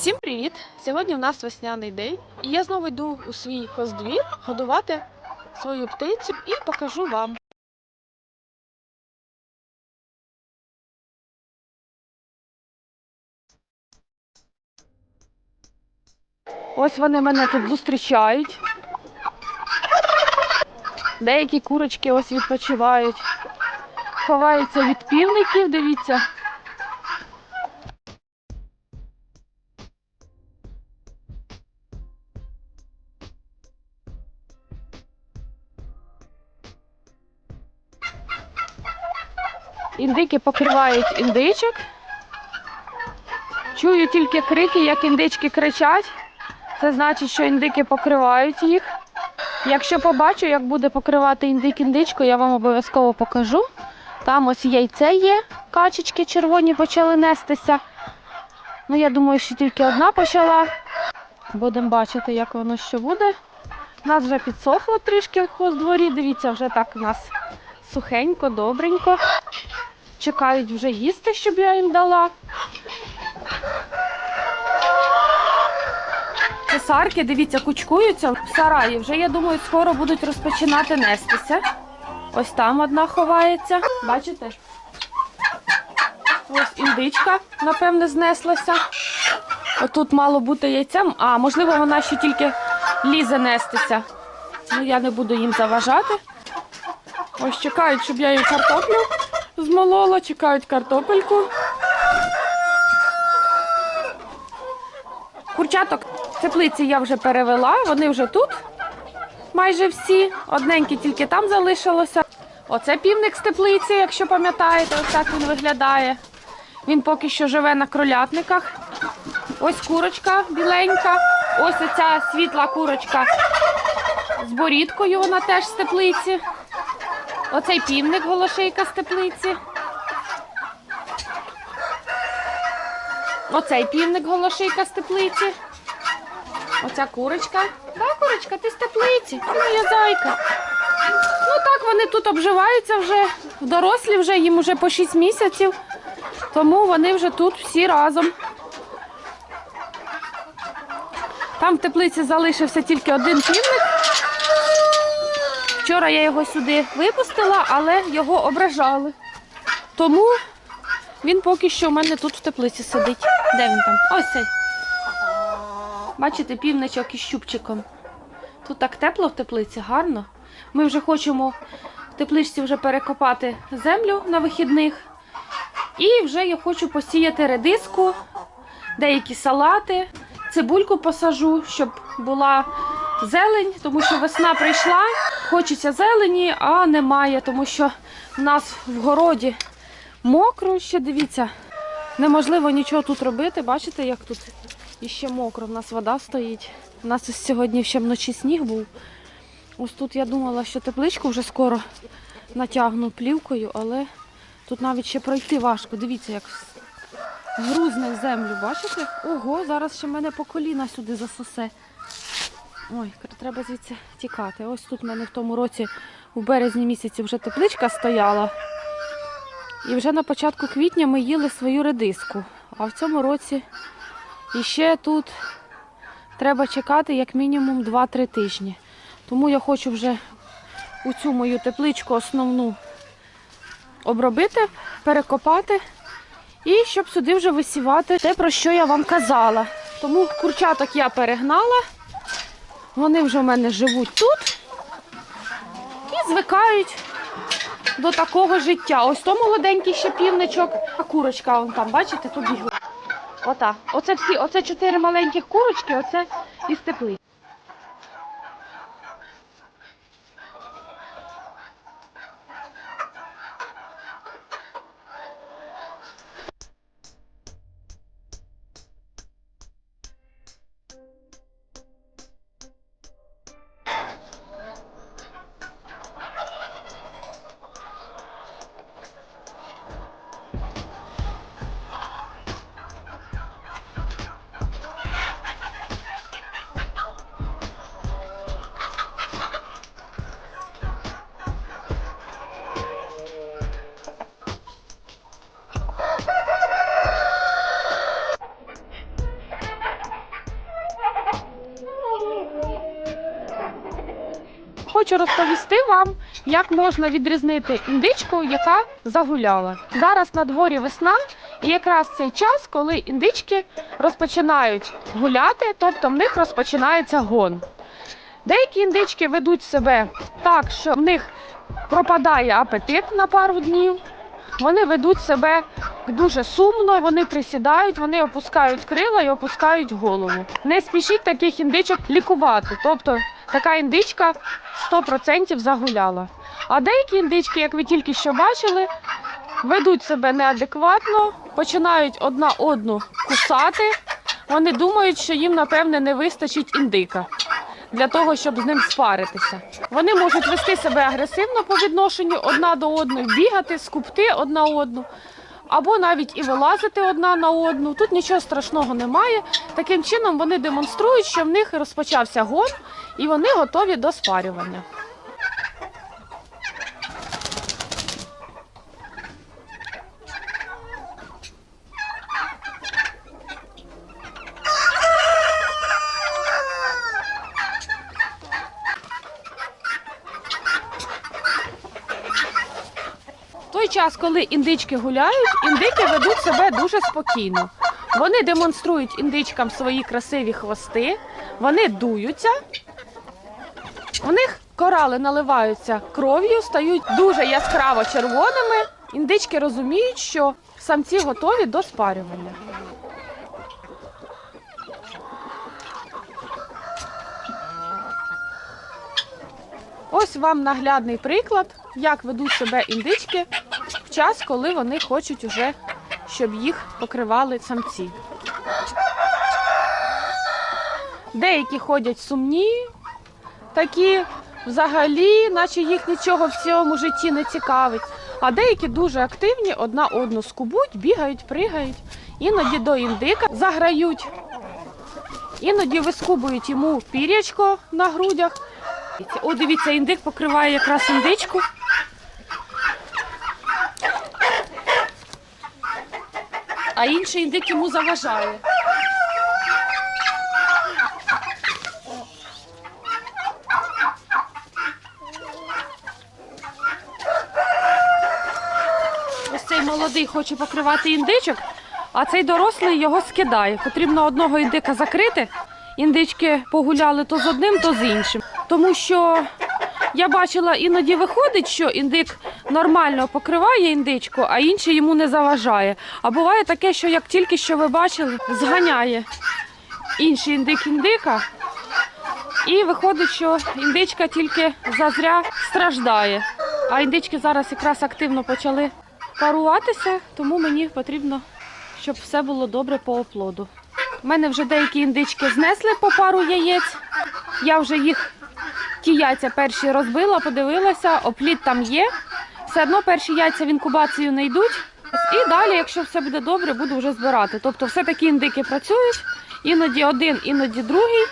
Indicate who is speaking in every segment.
Speaker 1: Всім привіт! Сьогодні в нас весняний день, і я знову йду у свій хоздвір годувати свою птицю і покажу вам. Ось вони мене тут зустрічають. Деякі курочки ось відпочивають. Ховаються від півників, дивіться. Індики покривають індичок. Чую тільки крики, як індички кричать. Це значить, що індики покривають їх. Якщо побачу, як буде покривати індик індичку, я вам обов'язково покажу. Там ось яйце є, качечки червоні почали нестися. Ну, я думаю, що тільки одна почала. Будемо бачити, як воно що буде. У нас вже підсохло трішки в дворі. Дивіться, вже так у нас сухенько, добренько. Чекають вже їсти, щоб я їм дала. Цесарки, дивіться, кучкуються в сараї. Вже, я думаю, скоро будуть розпочинати нестися. Ось там одна ховається. Бачите? Ось індичка, напевне, знеслася. Отут мало бути яйцем, а можливо, вона ще тільки лізе нестися. Ну, я не буду їм заважати. Ось чекають, щоб я їм картоплю змолола, чекають картопельку. Курчаток теплиці я вже перевела, вони вже тут. Майже всі. Одненькі тільки там залишилося. Оце півник з теплиці, якщо пам'ятаєте, ось так він виглядає. Він поки що живе на кролятниках. Ось курочка біленька. Ось оця світла курочка з борідкою, вона теж з теплиці. Оцей півник голошейка з теплиці. Оцей півник голошейка з теплиці. Оця курочка. Да, курочка, ти з теплиці. А моя зайка. Ну так, вони тут обживаються вже. Дорослі вже, їм вже по 6 місяців. Тому вони вже тут всі разом. Там в теплиці залишився тільки один півник. Вчора я його сюди випустила, але його ображали. Тому він поки що в мене тут в теплиці сидить. Де він там? Ось цей. Бачите, півничок із щупчиком. Тут так тепло в теплиці, гарно. Ми вже хочемо в тепличці вже перекопати землю на вихідних. І вже я хочу посіяти редиску, деякі салати, цибульку посажу, щоб була зелень, тому що весна прийшла, хочеться зелені, а немає, тому що в нас в городі мокро ще, дивіться, неможливо нічого тут робити. Бачите, як тут іще мокро, в нас вода стоїть. У нас ось сьогодні ще вночі сніг був. Ось тут я думала, що тепличку вже скоро натягну плівкою, але тут навіть ще пройти важко. Дивіться, як грузне землю, бачите? Ого, зараз ще мене по коліна сюди засосе. Ой, треба звідси тікати. Ось тут в мене в тому році у березні місяці вже тепличка стояла. І вже на початку квітня ми їли свою редиску. А в цьому році іще тут треба чекати як мінімум 2-3 тижні. Тому я хочу вже у цю мою тепличку основну обробити, перекопати і щоб сюди вже висівати те, про що я вам казала. Тому курчаток я перегнала. Вони вже в мене живуть тут і звикають до такого життя. Ось то молоденький ще півничок, а курочка вон там, бачите, побігла. Ота. Оце всі, оце чотири маленьких курочки, оце із теплиці. Хочу розповісти вам, як можна відрізнити індичку, яка загуляла. Зараз на дворі весна, і якраз цей час, коли індички розпочинають гуляти, тобто в них розпочинається гон. Деякі індички ведуть себе так, що в них пропадає апетит на пару днів. Вони ведуть себе дуже сумно, вони присідають, вони опускають крила і опускають голову. Не спішіть таких індичок лікувати. Тобто така індичка 100% загуляла. А деякі індички, як ви тільки що бачили, ведуть себе неадекватно, починають одна одну кусати. Вони думають, що їм, напевне, не вистачить індика для того, щоб з ним спаритися. Вони можуть вести себе агресивно по відношенню одна до одної, бігати, скупти одна одну, або навіть і вилазити одна на одну. Тут нічого страшного немає. Таким чином вони демонструють, що в них розпочався гон і вони готові до спарювання. Той час, коли індички гуляють, індики ведуть себе дуже спокійно. Вони демонструють індичкам свої красиві хвости, вони дуються, у них корали наливаються кров'ю, стають дуже яскраво червоними. Індички розуміють, що самці готові до спарювання. Ось вам наглядний приклад, як ведуть себе індички в час, коли вони хочуть уже, щоб їх покривали самці. Деякі ходять сумні, такі взагалі, наче їх нічого в цьому житті не цікавить. А деякі дуже активні, одна одну скубуть, бігають, пригають, іноді до індика заграють, іноді вискубують йому пірячко на грудях. О, дивіться, індик покриває якраз індичку. А інший індик йому заважає. Ось цей молодий хоче покривати індичок, а цей дорослий його скидає. Потрібно одного індика закрити. Індички погуляли то з одним, то з іншим. Тому що я бачила, іноді виходить, що індик нормально покриває індичку, а інший йому не заважає. А буває таке, що як тільки що ви бачили, зганяє інший індик індика. І виходить, що індичка тільки зазря страждає. А індички зараз якраз активно почали паруватися, тому мені потрібно, щоб все було добре по оплоду. У мене вже деякі індички знесли по пару яєць. Я вже їх ті яйця перші розбила, подивилася, оплід там є. Все одно перші яйця в інкубацію не йдуть. І далі, якщо все буде добре, буду вже збирати. Тобто все-таки індики працюють, іноді один, іноді другий.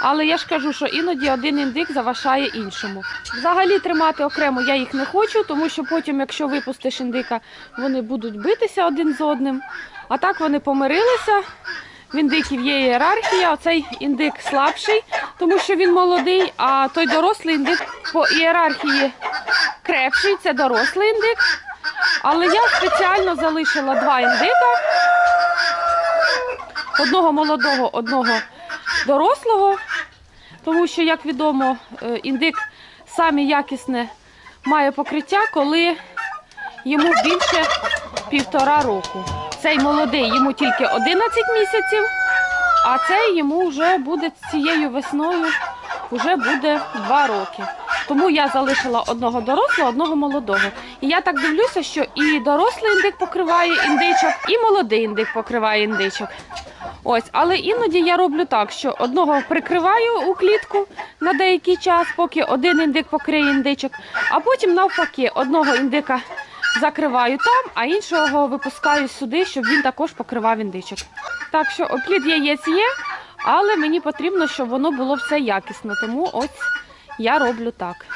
Speaker 1: Але я ж кажу, що іноді один індик заважає іншому. Взагалі тримати окремо я їх не хочу, тому що потім, якщо випустиш індика, вони будуть битися один з одним. А так вони помирилися. В індиків є ієрархія, оцей індик слабший, тому що він молодий, а той дорослий індик по ієрархії крепший, це дорослий індик. Але я спеціально залишила два індика: одного молодого, одного дорослого, тому що, як відомо, е, індик саме якісне має покриття, коли йому більше півтора року. Цей молодий йому тільки 11 місяців, а цей йому вже буде цією весною вже буде 2 роки. Тому я залишила одного дорослого, одного молодого. І я так дивлюся, що і дорослий індик покриває індичок, і молодий індик покриває індичок. Ось, але іноді я роблю так, що одного прикриваю у клітку на деякий час, поки один індик покриє індичок, а потім навпаки одного індика закриваю там, а іншого випускаю сюди, щоб він також покривав індичок. Так що оплід яєць є, але мені потрібно, щоб воно було все якісно. Тому ось я роблю так.